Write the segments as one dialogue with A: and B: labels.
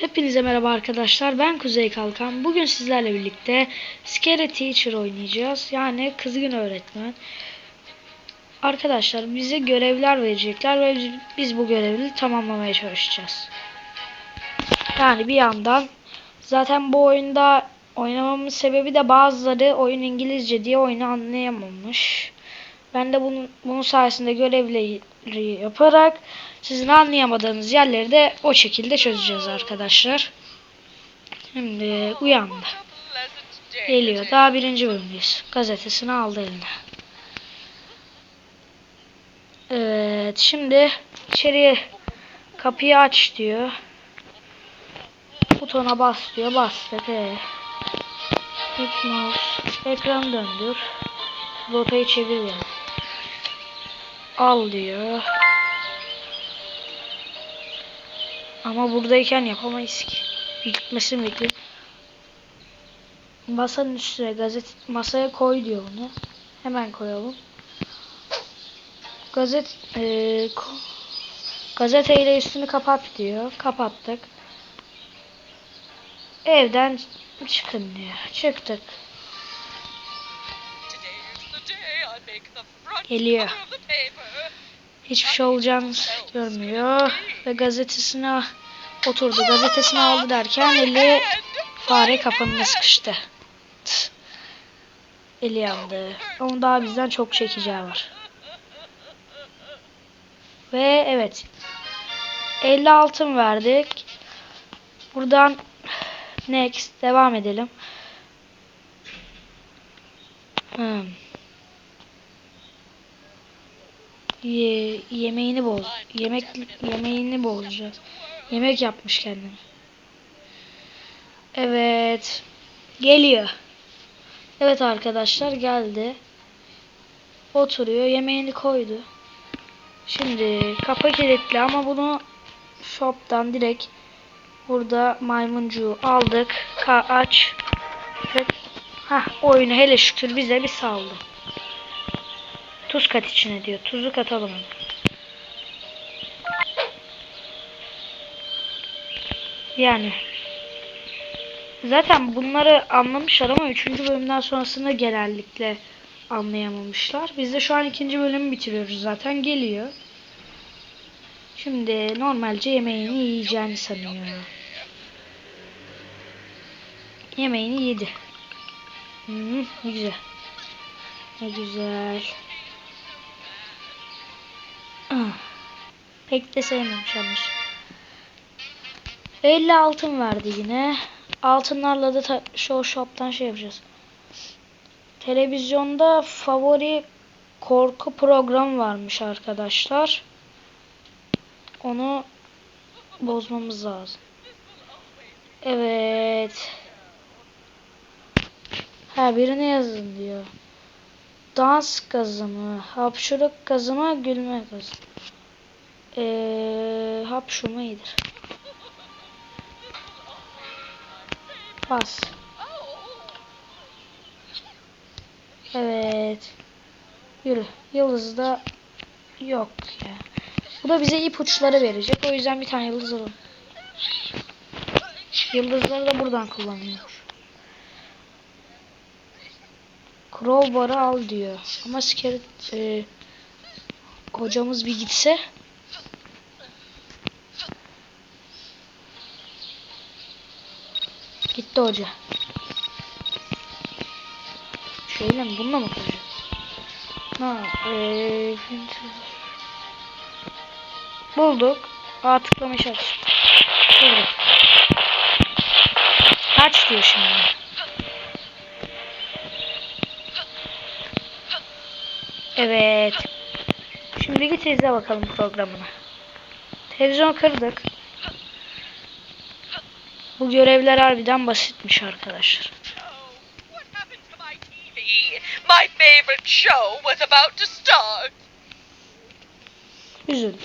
A: Hepinize merhaba arkadaşlar. Ben Kuzey Kalkan. Bugün sizlerle birlikte Scary Teacher oynayacağız. Yani kızgın öğretmen. Arkadaşlar bize görevler verecekler ve biz- bu görevleri tamamlamaya çalışacağız. Yani bir yandan zaten bu oyunda oynamamın sebebi de bazıları oyun İngilizce diye oyunu anlayamamış. Ben de bunun, bunun sayesinde görevleri yaparak sizin anlayamadığınız yerleri de o şekilde çözeceğiz arkadaşlar. Şimdi uyandı. Geliyor. Daha birinci bölümdeyiz. Gazetesini aldı eline. Evet. Şimdi içeriye kapıyı aç diyor. Butona bas diyor. Bastık. Ee. Mouse. Ekran döndür. Rotayı çevir yani. Al diyor. Ama buradayken yapamayız ki. Gitmesini bekleyin. Masanın üstüne gazete masaya koy diyor bunu. Hemen koyalım. Gazet e, ko- gazeteyle üstünü kapat diyor. Kapattık. Evden çıkın diyor. Çıktık. Geliyor. Hiçbir şey olacağını görmüyor. Ve gazetesine oturdu. Gazetesini aldı derken eli fare kapanına sıkıştı. Eli yandı. Onun daha bizden çok çekeceği var. Ve evet. 50 altın verdik. Buradan next devam edelim. Hmm. Ye, yemeğini boz. Yemek yemeğini bozacağız. Yemek yapmış kendine. Evet. Geliyor. Evet arkadaşlar geldi. Oturuyor. Yemeğini koydu. Şimdi kapı kilitli ama bunu shop'tan direkt burada maymuncuğu aldık. Ka aç. Ve oyunu hele şükür bize bir saldı. Tuz kat içine diyor. Tuzu katalım. Yani zaten bunları anlamışlar ama 3. bölümden sonrasında genellikle anlayamamışlar. Biz de şu an ikinci bölümü bitiriyoruz zaten. Geliyor. Şimdi normalce yemeğini yiyeceğini sanıyor. Yemeğini yedi. Hmm, güzel. Ne güzel. Pek de sevmemiş anlaşılan. 50 altın verdi yine. Altınlarla da show shop'tan şey yapacağız. Televizyonda favori korku programı varmış arkadaşlar. Onu bozmamız lazım. Evet. Her birine yazın diyor. Dans gazı mı? Hapşuruk gazı mı? Gülme gazı. Eee hapşurma iyidir. Bas. Evet. Yürü. Yıldız da yok ya. Bu da bize ipuçları verecek. O yüzden bir tane yıldız alalım. Yıldızları da buradan kullanıyor. Crowbar'ı al diyor. Ama Skelet e, hocamız bir gitse Gitti hoca. Şöyle mi? Bununla mı koyacağız? Ha, eee, bulduk. A tıklama işareti. Bulduk. Kaç diyor şimdi? Evet. Şimdi git izle bakalım programını. Televizyon kırdık. Bu görevler harbiden basitmiş arkadaşlar.
B: My favorite show was about to start.
A: Üzüldüm.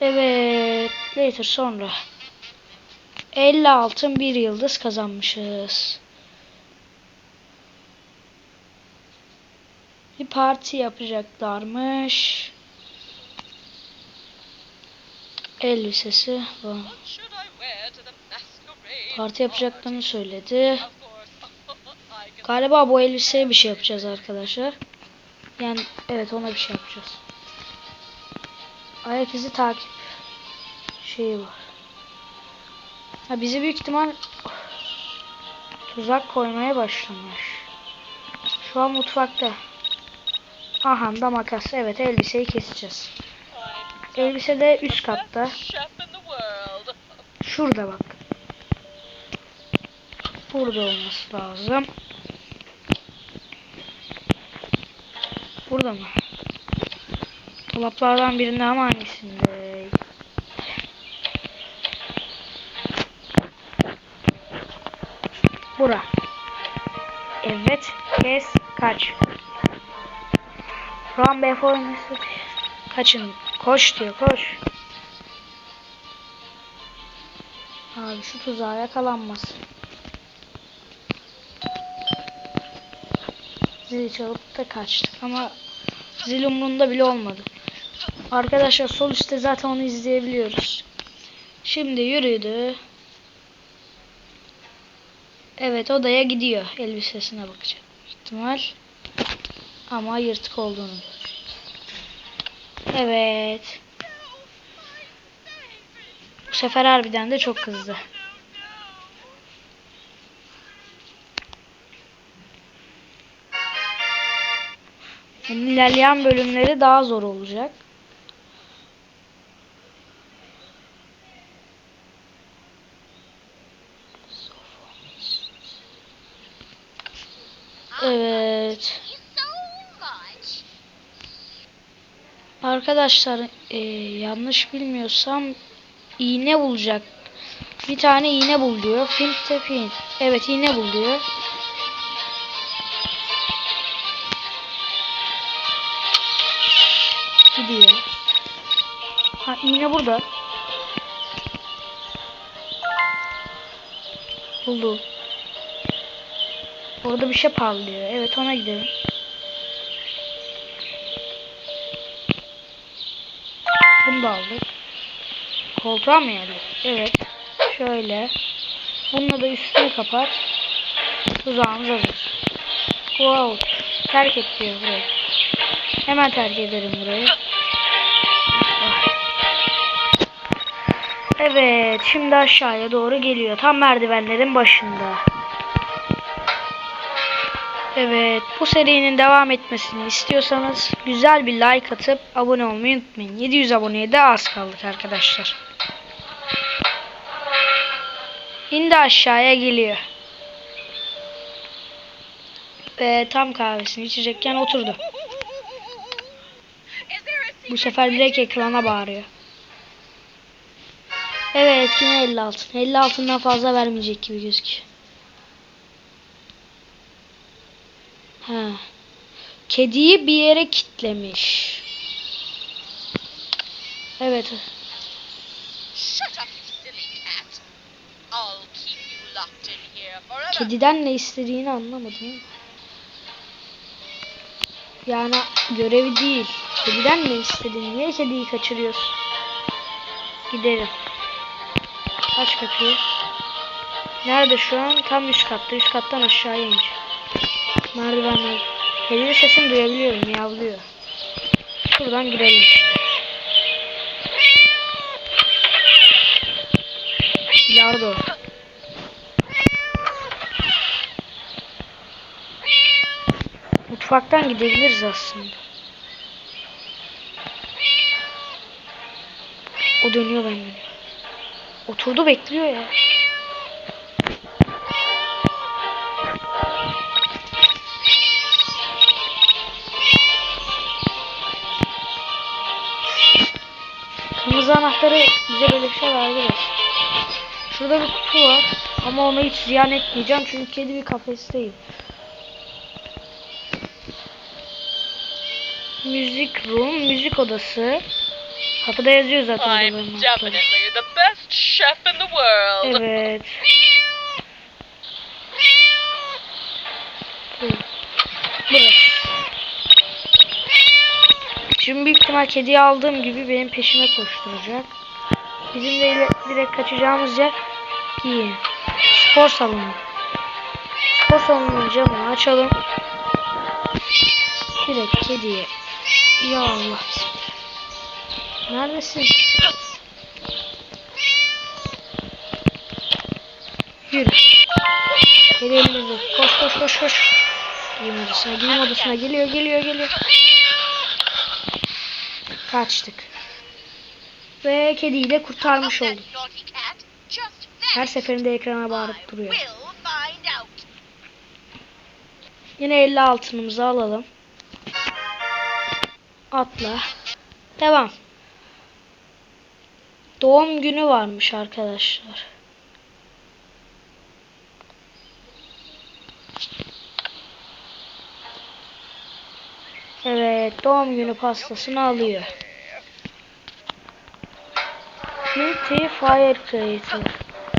A: Evet. Later sonra. 50 altın bir yıldız kazanmışız. Bir parti yapacaklarmış. Elbisesi bu. Parti yapacaklarını söyledi. Galiba bu elbiseye bir şey yapacağız arkadaşlar. Yani evet ona bir şey yapacağız. Ayak izi takip şeyi var. Ha bizi büyük ihtimal tuzak koymaya başlamış. Şu an mutfakta. Aha da makas. Evet elbiseyi keseceğiz. Elbise de üst katta.
B: best chef in the world.
A: Şurada bak. Burada olması lazım. Burada mı? Dolaplardan birinde ama hangisinde? Bura. Evet. Kes. Kaç. Run before. Kaçın. Koş diyor. Koş. Abi şu tuzağa yakalanmaz. Zili çalıp da kaçtık ama zil umrunda bile olmadı. Arkadaşlar sol üstte zaten onu izleyebiliyoruz. Şimdi yürüdü. Evet odaya gidiyor. Elbisesine bakacak. ihtimal. Ama yırtık olduğunu. Evet. Bu sefer harbiden de çok kızdı. Yani ilerleyen bölümleri daha zor olacak. Evet. Arkadaşlar e, yanlış bilmiyorsam iğne bulacak. Bir tane iğne bul diyor. Fint de fint. Evet iğne bul diyor. Gidiyor. Ha iğne burada. Buldu. Orada bir şey parlıyor. Evet ona gidelim. Bunu da aldık. Koltuğa mı geldi? Evet. Şöyle. Bununla da üstünü kapat. Tuzağımız hazır. Wow. Terk et diyor burayı. Hemen terk ederim burayı. Evet. Şimdi aşağıya doğru geliyor. Tam merdivenlerin başında. Evet, bu serinin devam etmesini istiyorsanız güzel bir like atıp abone olmayı unutmayın. 700 aboneye de az kaldık arkadaşlar. Şimdi aşağıya geliyor. Ve tam kahvesini içecekken oturdu. Bu sefer direkt ekrana bağırıyor. Evet yine 50 altın. 50 altından fazla vermeyecek gibi gözüküyor. Ha. Kediyi bir yere kitlemiş. Evet.
B: Shut up, you silly cat. I'll keep you locked in here forever.
A: Kediden ne istediğini anlamadım. Yani görevi değil. Kediden ne istediğini. Niye kediyi kaçırıyorsun? Gidelim. Kaç kapıyı? Nerede şu an? Tam üst katta. Üst kattan aşağıya inecek. Merdivenler. Kedinin sesini duyabiliyorum. Miyavlıyor. Şuradan girelim işte. Bilardo. Mutfaktan gidebiliriz aslında. O dönüyor ben. Oturdu bekliyor ya. Kırmızı anahtarı bize böyle bir şey verdi. Şurada bir kutu var. Ama onu hiç ziyan etmeyeceğim çünkü kedi bir kafesteyim. Müzik room, müzik odası. Kapıda yazıyor zaten
B: I'm definitely the best chef in the world.
A: Evet. Bu. Burası. Şimdi büyük ihtimal kediyi aldığım gibi benim peşime koşturacak. Bizim de ile- direkt kaçacağımız yer iyi. Spor salonu. Spor salonunun camını açalım. Direkt kediye. Ya Allah. Neredesin? Yürü. Kedi elimizde. Koş koş koş koş. Giyim odasına, giyim odasına. Geliyor, geliyor, geliyor. Kaçtık. Ve kediyi de kurtarmış olduk. Her seferinde ekrana bağırıp duruyor. Yine 50 altınımızı alalım. Atla. Devam. Doğum günü varmış arkadaşlar. Evet, doğum günü pastasını alıyor. Multi Fire Creator.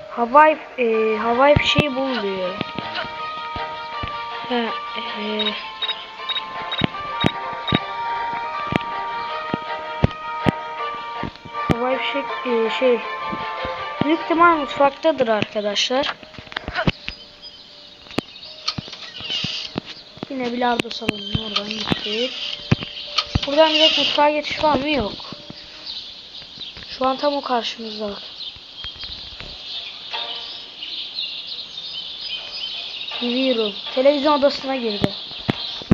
A: Havai, e, havai fişeği bul diyor. Ha, e, fişek e, şey büyük ihtimal mutfaktadır arkadaşlar. Yine bilardo salonuna oradan gittik. Buradan direkt mutfağa geçiş var mı? Yok. Şu an tam o karşımızda bak. TV room. Televizyon odasına girdi.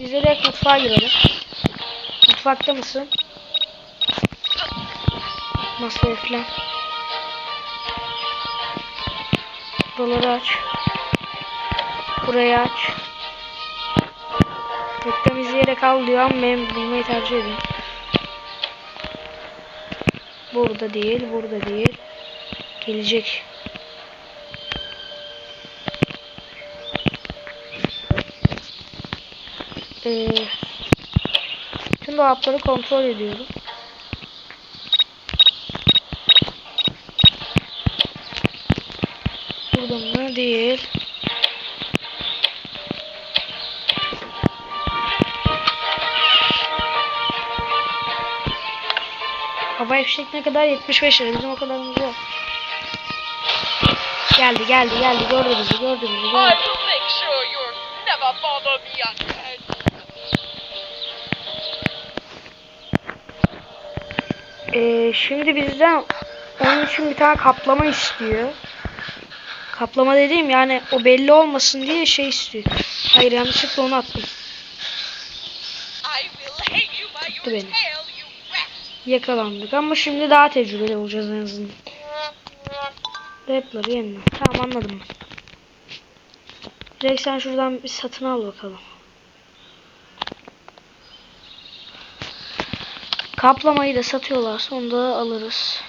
A: Biz direkt mutfağa girelim. Mutfakta mısın? Masaya falan. Buraları aç. Burayı aç. Reklam izleyerek al diyor ama ben bulmayı tercih ediyorum. Burada değil, burada değil. Gelecek. Ee, tüm dolapları kontrol ediyorum. Burada mı? Değil. Hava fişek ne kadar? 75 lira. Bizim o kadarımız yok. Geldi geldi geldi. Gördü bizi gördü bizi. Gördü. Ee, şimdi bizden onun için bir tane kaplama istiyor. Kaplama dediğim yani o belli olmasın diye şey istiyor. Hayır yanlışlıkla onu attım.
B: Your
A: beni. Yakalandık ama şimdi daha tecrübeli olacağız en azından. Rapları yeniden. Tamam anladım ben. Direkt sen şuradan bir satın al bakalım. Kaplamayı da satıyorlarsa onu da alırız.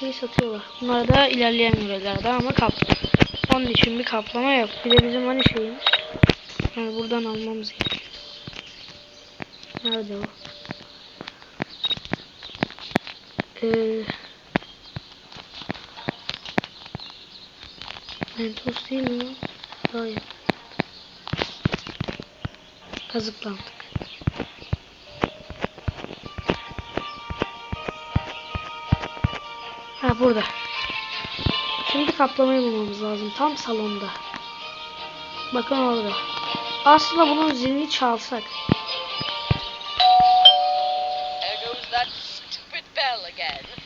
A: Şey satıyorlar. Bunlar da ilerleyen görevlerde ama kap. Onun için bir kaplama yok. Bir de bizim hani şeyimiz. Yani buradan almamız gerekiyor. Nerede o? Ee, Mentos değil mi? Hayır. Kazıklandık. Ha burada. Şimdi kaplamayı bulmamız lazım. Tam salonda. Bakın orada. Aslında bunun zilini çalsak.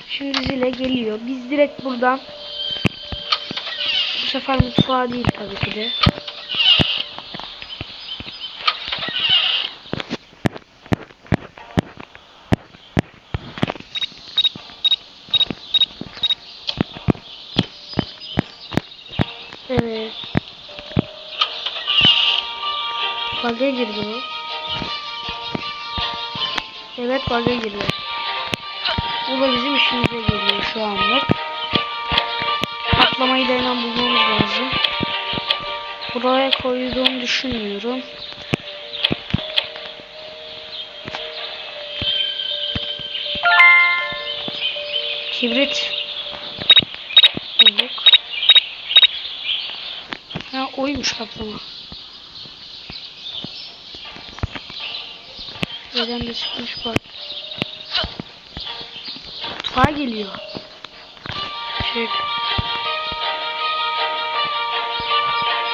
A: Şimdi zile geliyor. Biz direkt buradan bu sefer mutfağa değil tabii ki de. Evet. Baga girdi bu. Evet baga girdi. Bu da bizim işimize geliyor şu anlık. Atlamayı da hemen bulmamız lazım. Buraya koyduğumu düşünmüyorum. Kibrit Ha oymuş kaplama. Neden de çıkmış bak. Mutfağa geliyor. Çık.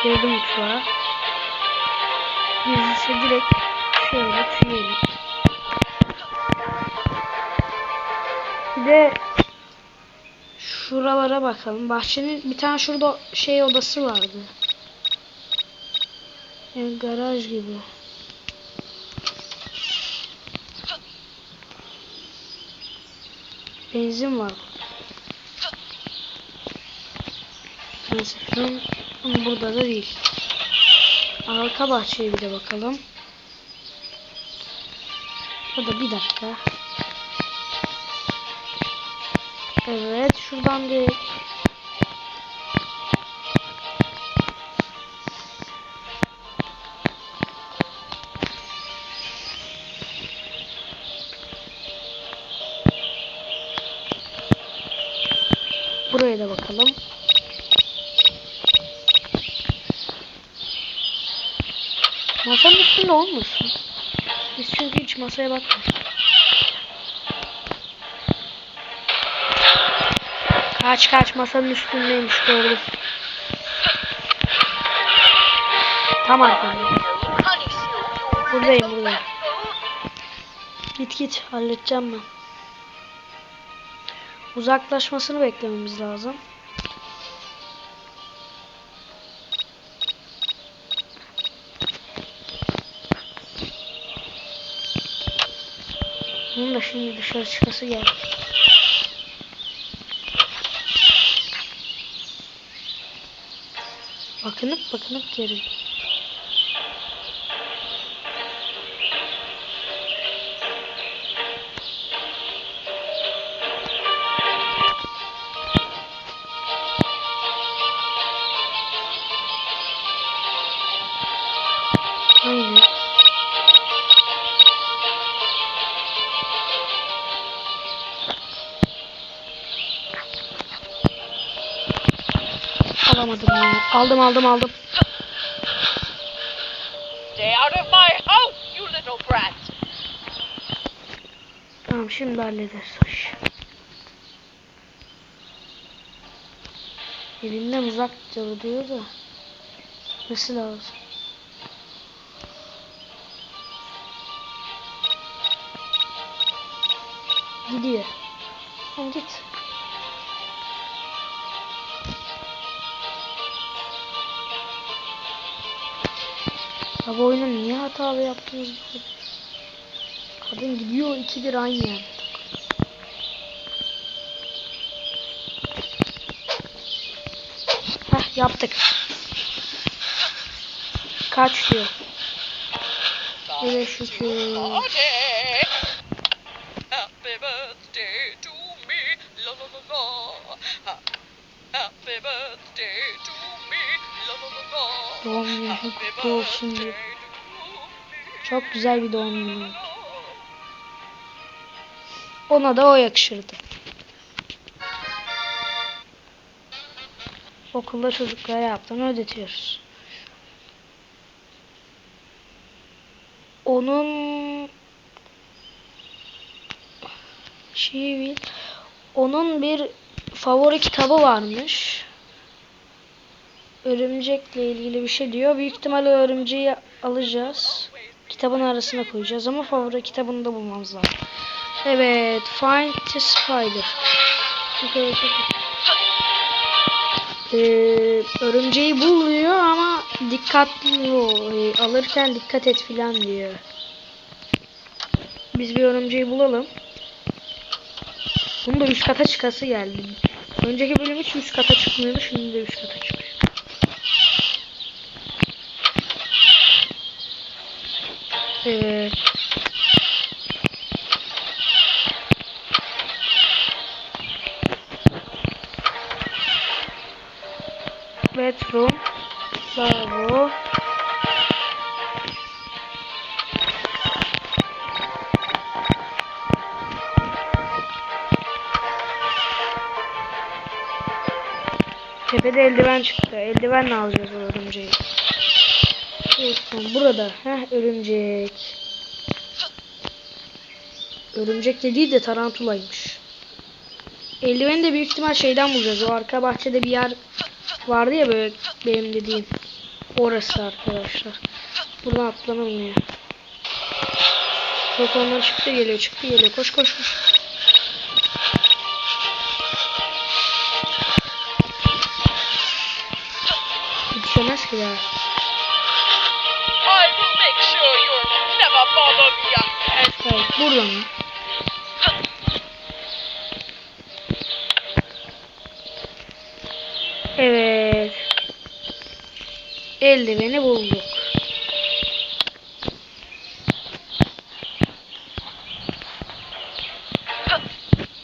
A: Girdi mutfağa. Biz ise direkt şöyle tüyelim. Bir de şuralara bakalım. Bahçenin bir tane şurada şey odası vardı. Yani garaj gibi. Benzin var. Mesela ama burada da değil. Arka bahçeye bir de bakalım. O da bir dakika. Evet şuradan bir Buraya da bakalım. Masanın üstünde olmasın. Biz çünkü hiç masaya bakmıyoruz. Kaç kaç masanın üstündeymiş gördüm. Tam arkamda. Buradayım, buradayım. Git git halledeceğim ben. Uzaklaşmasını beklememiz lazım. Bunun da şimdi dışarı çıkası geldi. Bakınıp bakınıp geri. Aldım aldım aldım.
B: Stay out of my house, you little brat.
A: Tamam şimdi hallederiz o işi. Evinden uzak dur diyor da. Nasıl lazım? Gidiyor. Tamam git. Abi oyunu niye hatalı yaptınız? Kadın gidiyor ikidir aynı yerde. Heh yaptık. Kaç diyor. Hele şükür. Doğum günü kutlu olsun
B: me,
A: Çok güzel bir doğum günü. Ona da o yakışırdı. Okulda çocuklara yaptığını ödetiyoruz. Onun bil. Onun bir favori kitabı varmış. Örümcekle ilgili bir şey diyor. Büyük ihtimalle örümceği alacağız. Kitabın arasına koyacağız ama favori kitabını da bulmamız lazım. Evet, find the spider. Ee, örümceği bul diyor ama dikkatli ol. Ee, alırken dikkat et filan diyor. Biz bir örümceği bulalım. Bunun da üst kata çıkası geldi. Önceki bölüm hiç üst kata çıkmıyordu. Şimdi de üst kata çıkıyor. Evet. Metro. Bravo. Tepede eldiven çıktı. Eldivenle alacağız o örümceği. Tamam, burada. Heh, örümcek. Örümcek dediği de tarantulaymış. Eldiveni de büyük ihtimal şeyden bulacağız. O arka bahçede bir yer vardı ya böyle benim dediğim. Orası arkadaşlar. Buradan atlanılmıyor. Ondan çıktı geliyor çıktı geliyor. Koş koş koş. Yetişemez ki daha.
B: Bother me.
A: Evet. Evet. Eldiveni bulduk.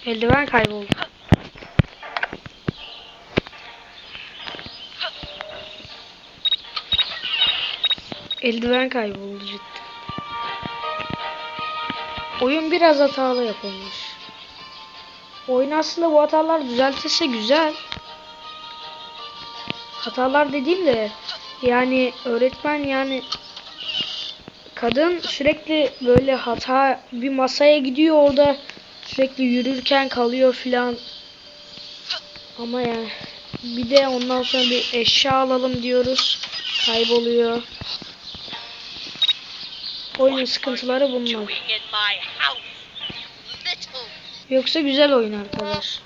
A: Eldiven kayboldu. Eldiven kayboldu cidden. Oyun biraz hatalı yapılmış. Oyun aslında bu hatalar düzeltilse güzel. Hatalar dediğim de yani öğretmen yani kadın sürekli böyle hata bir masaya gidiyor orada sürekli yürürken kalıyor filan. Ama yani bir de ondan sonra bir eşya alalım diyoruz. Kayboluyor. Oyunun sıkıntıları bunlar. Yoksa güzel oyun arkadaş.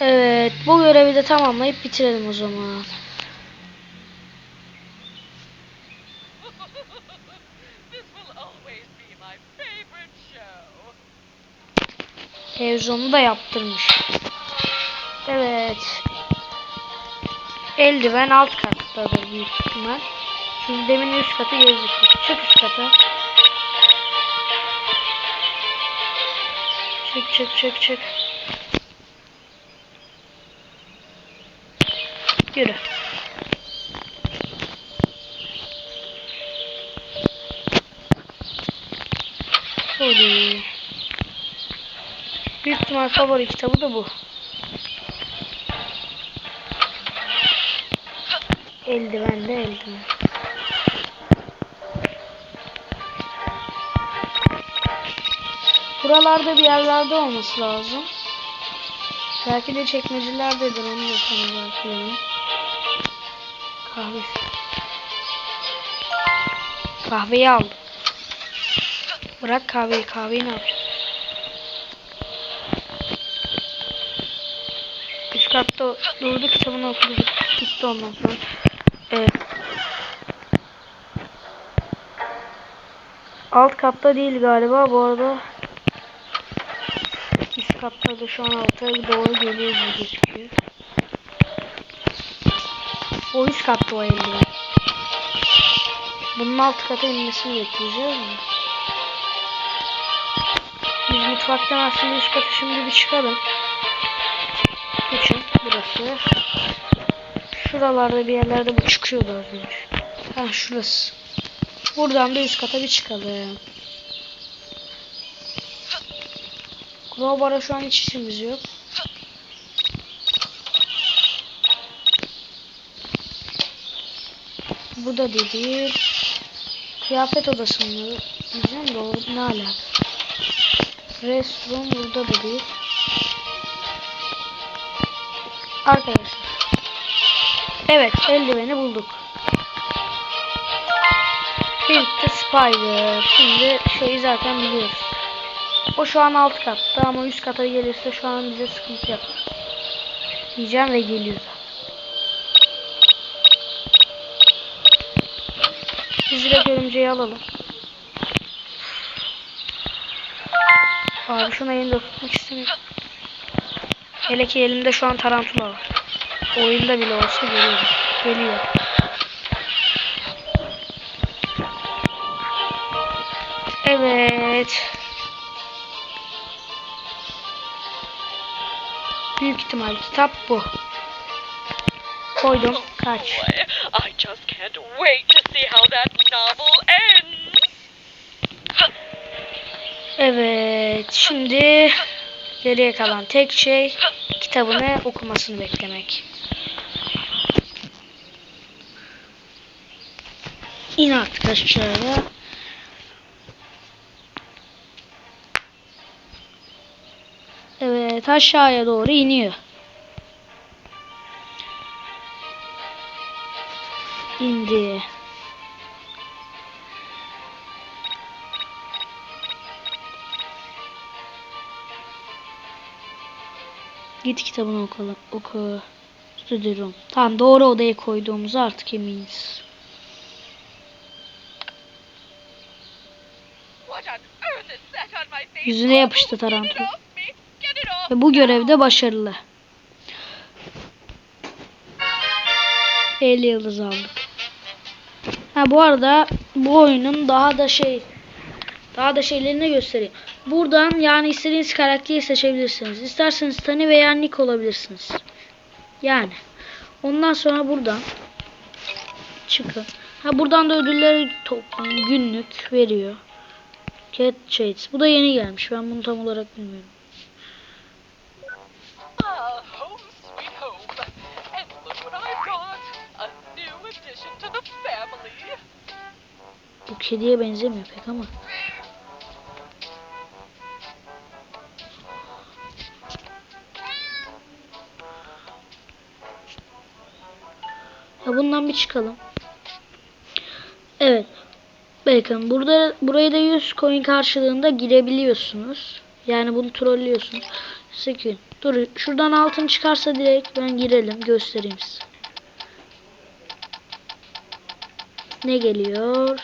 A: Evet, bu görevi de tamamlayıp bitirelim o zaman. Televizyonu da yaptırmış. Evet. Eldiven alt kattadır büyük ihtimal. Çünkü demin üst katı gözüküyor. Çık üst kata. Çık çık çık çık. Yürü. Hadi. Büyük ihtimal favori kitabı da bu. Eldiven de eldiven. Buralarda bir yerlerde olması lazım. Belki de çekmecelerdedir onu da sana bakıyorum. Kahve. Kahveyi aldım. Bırak kahveyi. Kahveyi ne yapacağız? Üst katta durdu kitabını okudu. Gitti ondan sonra. Evet. Alt katta değil galiba bu arada. Üst katta da şu an alta doğru geliyor gibi gözüküyor. O üst katta o eldiven. Bunun alt kata inmesini bekleyeceğiz mi? Biz mutfaktan aslında üst kata şimdi bir çıkalım. Geçin burası. Şuralarda bir yerlerde bu çıkıyordu az önce. Ha şurası. Buradan da üst kata bir çıkalım. Crowbar'a şu an hiç işimiz yok. Burada değil. Kıyafet odası mı? Diyeceğim doğru ne alaka? Restroom burada da değil. Arkadaşlar. Evet eldiveni bulduk. The Spider. Şimdi şeyi zaten biliyoruz. O şu an alt katta ama üst kata gelirse şu an bize sıkıntı yapar. Diyeceğim ve geliyor. Biz direkt örümceği alalım. Abi şunu elimde tutmak istemiyorum. Hele ki elimde şu an tarantula var. Oyunda bile olsa geliyor. Geliyor. Evet. Büyük ihtimal kitap bu. Koydum. Kaç.
B: I just can't wait to see how that novel ends.
A: Evet, şimdi geriye kalan tek şey kitabını okumasını beklemek. İn artık aşağıya. Evet, aşağıya doğru iniyor. İndi. Git kitabını oku. oku. Stüdyorum. Tamam doğru odaya koyduğumuzu artık eminiz. Yüzüne yapıştı tarantula. Ve bu görevde başarılı. 50 yıldız aldık. Ha bu arada bu oyunun daha da şey daha da şeylerini göstereyim. Buradan yani istediğiniz karakteri seçebilirsiniz. İsterseniz Tani veya Nick olabilirsiniz. Yani. Ondan sonra buradan çıkın. Ha buradan da ödülleri toplayın. Günlük veriyor. Cat Shades. Bu da yeni gelmiş. Ben bunu tam olarak bilmiyorum.
B: Ah.
A: Bu kediye benzemiyor pek ama. Ya bundan bir çıkalım. Evet. Bakın burada burayı da 100 coin karşılığında girebiliyorsunuz. Yani bunu trollüyorsunuz. Sekün. Dur şuradan altın çıkarsa direkt ben girelim göstereyim size. Ne geliyor?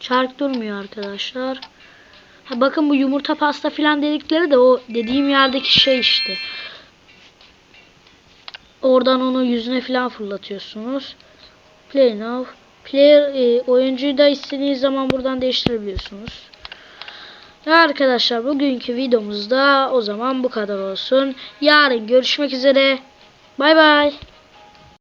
A: Çark durmuyor arkadaşlar. Ha bakın bu yumurta pasta filan dedikleri de o dediğim yerdeki şey işte. Oradan onu yüzüne filan fırlatıyorsunuz. Play now. Player e, oyuncuyu da istediğiniz zaman buradan değiştirebiliyorsunuz. Arkadaşlar bugünkü videomuzda o zaman bu kadar olsun. Yarın görüşmek üzere. Bay bay.